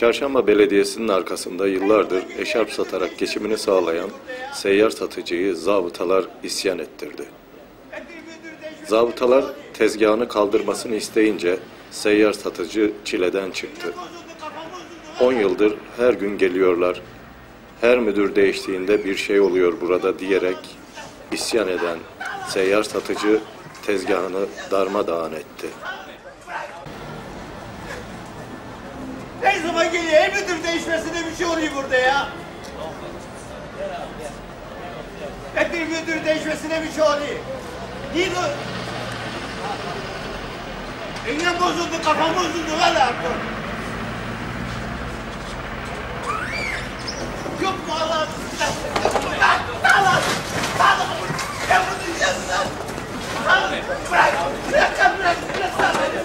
Çarşamba Belediyesi'nin arkasında yıllardır eşarp satarak geçimini sağlayan seyyar satıcıyı zabıtalar isyan ettirdi. Zabıtalar tezgahını kaldırmasını isteyince seyyar satıcı çileden çıktı. 10 yıldır her gün geliyorlar. Her müdür değiştiğinde bir şey oluyor burada diyerek isyan eden seyyar satıcı tezgahını darmadağın etti. Her zaman geliyor. Her müdür değişmesine bir şey oluyor burada ya. Hep bir müdür değişmesine bir şey oluyor. Değil mi? Engin bozuldu, kafam bozuldu valla artık. Yok mu Allah'ın Bırak, Allah! Allah! Ya bunu diyorsun lan! Allah! Bırak! Bırak lan, bırak! Bırak lan beni!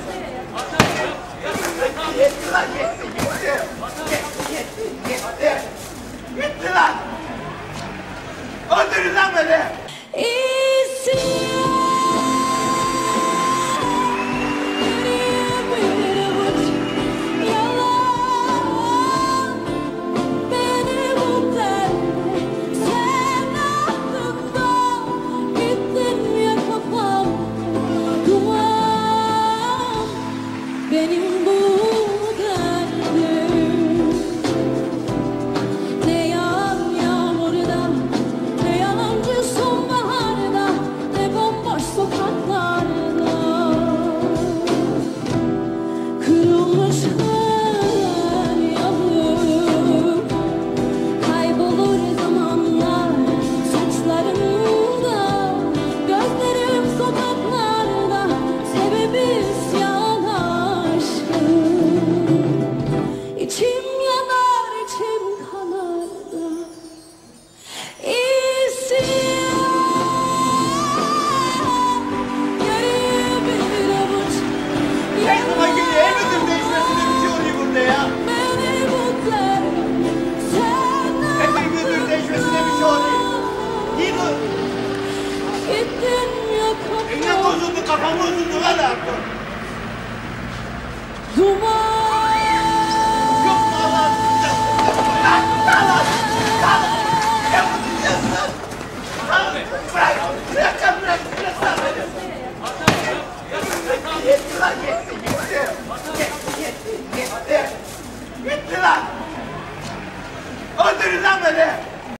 Yetti lan, yetti, yetti! Yetti! Yetti lan! Öldürün lan beni! Benim Elimden bozuldu, kafamı bozuldu lan artık. Duman! Yok lan! Lan lan! Bırak! Bırak lan bırak! Bırak lan beni! Yetti lan yetti yetti! Yetti yetti yetti! Yetti lan! Öldürün lan beni!